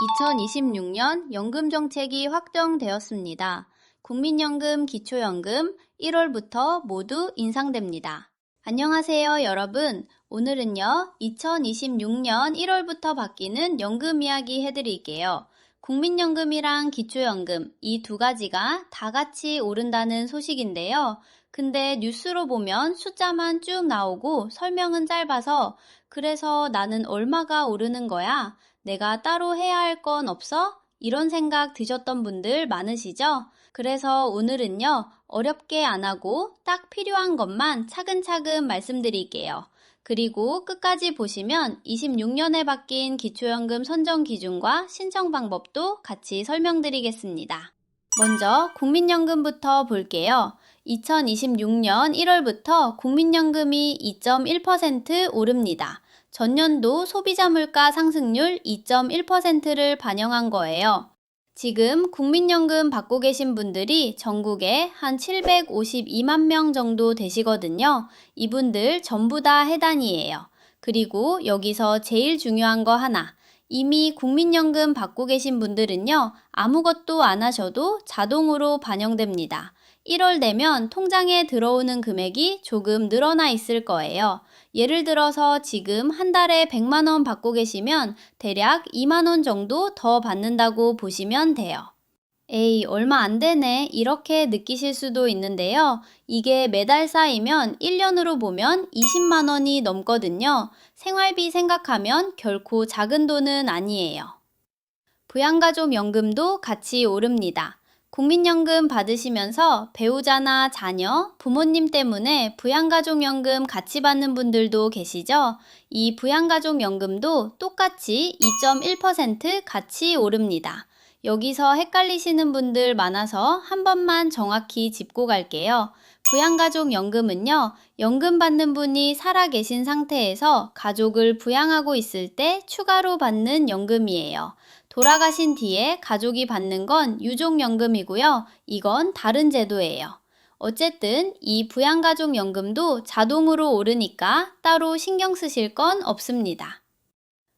2026년 연금 정책이 확정되었습니다. 국민연금, 기초연금 1월부터 모두 인상됩니다. 안녕하세요, 여러분. 오늘은요, 2026년 1월부터 바뀌는 연금 이야기 해드릴게요. 국민연금이랑 기초연금 이 두 가지가 다 같이 오른다는 소식인데요. 근데 뉴스로 보면 숫자만 쭉 나오고 설명은 짧아서 그래서 나는 얼마가 오르는 거야? 내가 따로 해야 할 건 없어? 이런 생각 드셨던 분들 많으시죠? 그래서 오늘은요, 어렵게 안 하고 딱 필요한 것만 차근차근 말씀드릴게요. 그리고 끝까지 보시면 26년에 바뀐 기초연금 선정 기준과 신청 방법도 같이 설명드리겠습니다. 먼저 국민연금부터 볼게요. 2026년 1월부터 국민연금이 2.1% 오릅니다. 전년도 소비자 물가 상승률 2.1%를 반영한 거예요. 지금 국민연금 받고 계신 분들이 전국에 한 752만 명 정도 되시거든요. 이분들 전부 다 해단이에요. 그리고 여기서 제일 중요한 거 하나. 이미 국민연금 받고 계신 분들은요, 아무것도 안 하셔도 자동으로 반영됩니다. 1월 되면 통장에 들어오는 금액이 조금 늘어나 있을 거예요. 예를 들어서 지금 한 달에 100만 원 받고 계시면 대략 2만 원 정도 더 받는다고 보시면 돼요. 에이, 얼마 안 되네. 이렇게 느끼실 수도 있는데요. 이게 매달 쌓이면 1년으로 보면 20만 원이 넘거든요. 생활비 생각하면 결코 작은 돈은 아니에요. 부양가족연금도 같이 오릅니다. 국민연금 받으시면서 배우자나 자녀, 부모님 때문에 부양가족연금 같이 받는 분들도 계시죠? 이 부양가족연금도 똑같이 2.1% 같이 오릅니다. 여기서 헷갈리시는 분들 많아서 한 번만 정확히 짚고 갈게요. 부양가족연금은요, 연금 받는 분이 살아계신 상태에서 가족을 부양하고 있을 때 추가로 받는 연금이에요. 돌아가신 뒤에 가족이 받는 건 유족연금이고요. 이건 다른 제도예요. 어쨌든 이 부양가족연금도 자동으로 오르니까 따로 신경 쓰실 건 없습니다.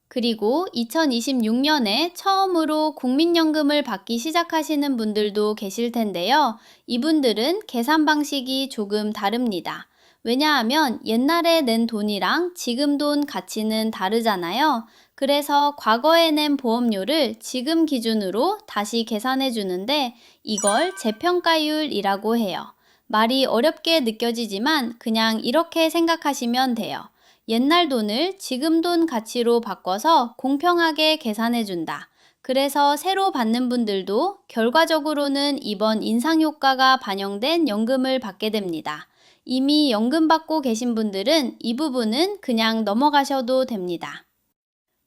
그리고 2026년에 처음으로 국민연금을 받기 시작하시는 분들도 계실 텐데요. 이분들은 계산 방식이 조금 다릅니다. 왜냐하면 옛날에 낸 돈이랑 지금 돈 가치는 다르잖아요. 그래서 과거에 낸 보험료를 지금 기준으로 다시 계산해 주는데 이걸 재평가율이라고 해요. 말이 어렵게 느껴지지만 그냥 이렇게 생각하시면 돼요. 옛날 돈을 지금 돈 가치로 바꿔서 공평하게 계산해 준다. 그래서 새로 받는 분들도 결과적으로는 이번 인상 효과가 반영된 연금을 받게 됩니다. 이미 연금 받고 계신 분들은 이 부분은 그냥 넘어가셔도 됩니다.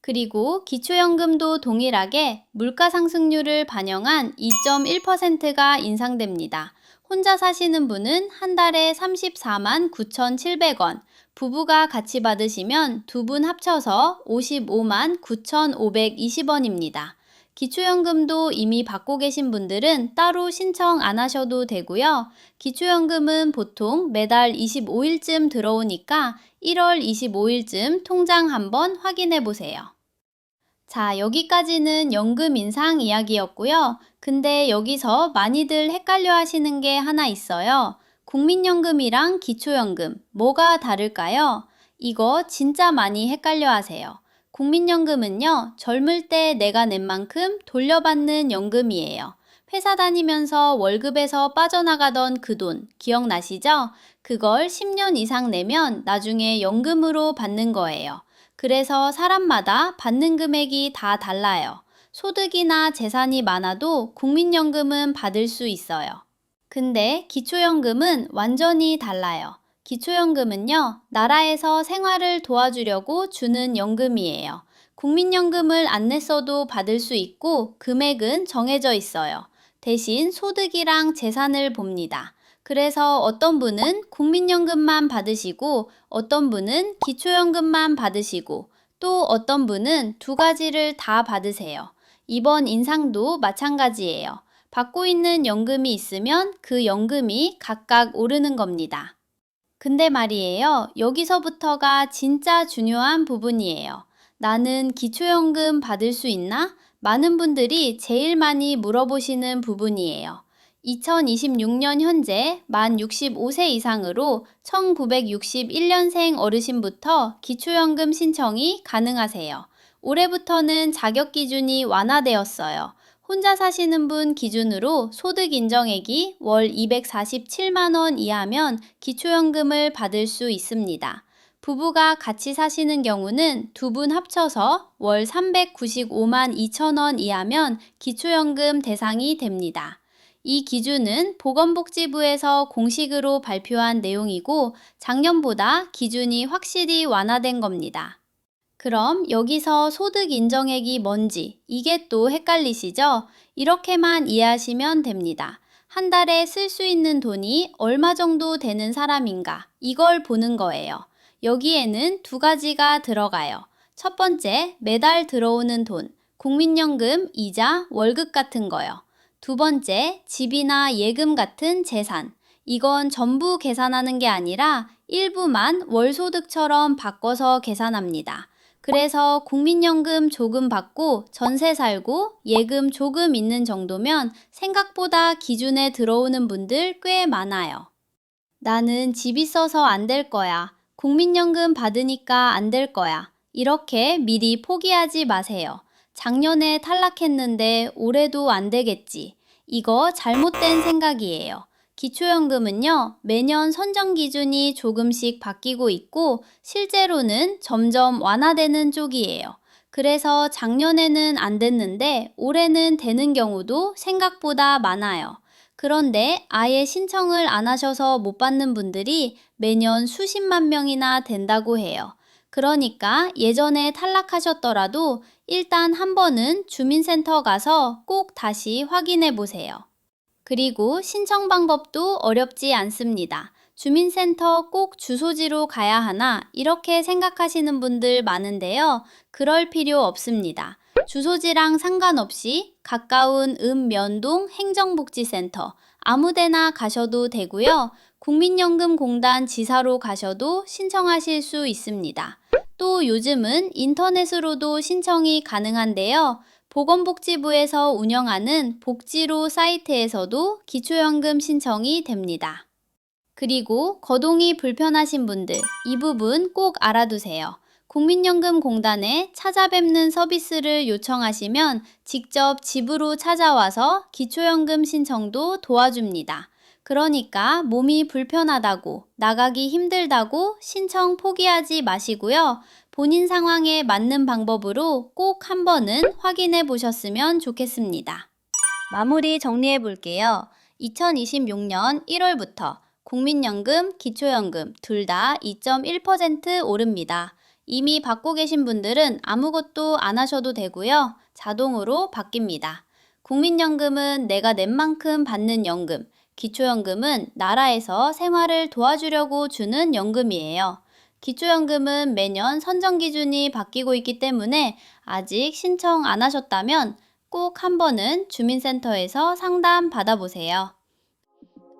그리고 기초연금도 동일하게 물가 상승률을 반영한 2.1%가 인상됩니다. 혼자 사시는 분은 한 달에 34만 9,700원, 부부가 같이 받으시면 두 분 합쳐서 55만 9,520원입니다. 기초연금도 이미 받고 계신 분들은 따로 신청 안 하셔도 되고요. 기초연금은 보통 매달 25일쯤 들어오니까 1월 25일쯤 통장 한번 확인해 보세요. 자, 여기까지는 연금 인상 이야기였고요. 근데 여기서 많이들 헷갈려 하시는 게 하나 있어요. 국민연금이랑 기초연금, 뭐가 다를까요? 이거 진짜 많이 헷갈려 하세요. 국민연금은요, 젊을 때 내가 낸 만큼 돌려받는 연금이에요. 회사 다니면서 월급에서 빠져나가던 그 돈, 기억나시죠? 그걸 10년 이상 내면 나중에 연금으로 받는 거예요. 그래서 사람마다 받는 금액이 다 달라요. 소득이나 재산이 많아도 국민연금은 받을 수 있어요. 근데 기초연금은 완전히 달라요. 기초연금은요, 나라에서 생활을 도와주려고 주는 연금이에요. 국민연금을 안 냈어도 받을 수 있고 금액은 정해져 있어요. 대신 소득이랑 재산을 봅니다. 그래서 어떤 분은 국민연금만 받으시고 어떤 분은 기초연금만 받으시고 또 어떤 분은 두 가지를 다 받으세요. 이번 인상도 마찬가지예요. 받고 있는 연금이 있으면 그 연금이 각각 오르는 겁니다. 근데 말이에요. 여기서부터가 진짜 중요한 부분이에요. 나는 기초연금 받을 수 있나? 많은 분들이 제일 많이 물어보시는 부분이에요. 2026년 현재 만 65세 이상으로 1961년생 어르신부터 기초연금 신청이 가능하세요. 올해부터는 자격 기준이 완화되었어요. 혼자 사시는 분 기준으로 소득 인정액이 월 247만원 이하면 기초연금을 받을 수 있습니다. 부부가 같이 사시는 경우는 두 분 합쳐서 월 395만 2천원 이하면 기초연금 대상이 됩니다. 이 기준은 보건복지부에서 공식으로 발표한 내용이고 작년보다 기준이 확실히 완화된 겁니다. 그럼 여기서 소득 인정액이 뭔지 이게 또 헷갈리시죠? 이렇게만 이해하시면 됩니다. 한 달에 쓸 수 있는 돈이 얼마 정도 되는 사람인가 이걸 보는 거예요. 여기에는 두 가지가 들어가요. 첫 번째, 매달 들어오는 돈, 국민연금, 이자, 월급 같은 거요. 두 번째, 집이나 예금 같은 재산. 이건 전부 계산하는 게 아니라 일부만 월소득처럼 바꿔서 계산합니다. 그래서 국민연금 조금 받고 전세 살고 예금 조금 있는 정도면 생각보다 기준에 들어오는 분들 꽤 많아요. 나는 집 있어서 안 될 거야. 국민연금 받으니까 안 될 거야. 이렇게 미리 포기하지 마세요. 작년에 탈락했는데 올해도 안 되겠지. 이거 잘못된 생각이에요. 기초연금은요, 매년 선정 기준이 조금씩 바뀌고 있고, 실제로는 점점 완화되는 쪽이에요. 그래서 작년에는 안 됐는데, 올해는 되는 경우도 생각보다 많아요. 그런데 아예 신청을 안 하셔서 못 받는 분들이 매년 수십만 명이나 된다고 해요. 그러니까 예전에 탈락하셨더라도 일단 한 번은 주민센터 가서 꼭 다시 확인해 보세요. 그리고 신청 방법도 어렵지 않습니다. 주민센터 꼭 주소지로 가야 하나 이렇게 생각하시는 분들 많은데요. 그럴 필요 없습니다. 주소지랑 상관없이 가까운 읍면동 행정복지센터 아무데나 가셔도 되고요. 국민연금공단 지사로 가셔도 신청하실 수 있습니다. 또 요즘은 인터넷으로도 신청이 가능한데요. 보건복지부에서 운영하는 복지로 사이트에서도 기초연금 신청이 됩니다. 그리고 거동이 불편하신 분들, 이 부분 꼭 알아두세요. 국민연금공단에 찾아뵙는 서비스를 요청하시면 직접 집으로 찾아와서 기초연금 신청도 도와줍니다. 그러니까 몸이 불편하다고, 나가기 힘들다고 신청 포기하지 마시고요. 본인 상황에 맞는 방법으로 꼭 한 번은 확인해 보셨으면 좋겠습니다. 마무리 정리해 볼게요. 2026년 1월부터 국민연금, 기초연금 둘 다 2.1% 오릅니다. 이미 받고 계신 분들은 아무것도 안 하셔도 되고요. 자동으로 바뀝니다. 국민연금은 내가 낸 만큼 받는 연금, 기초연금은 나라에서 생활을 도와주려고 주는 연금이에요. 기초연금은 매년 선정 기준이 바뀌고 있기 때문에 아직 신청 안 하셨다면 꼭 한 번은 주민센터에서 상담 받아보세요.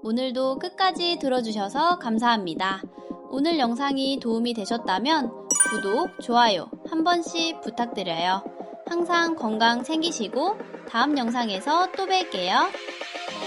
오늘도 끝까지 들어주셔서 감사합니다. 오늘 영상이 도움이 되셨다면 구독, 좋아요 한 번씩 부탁드려요. 항상 건강 챙기시고 다음 영상에서 또 뵐게요.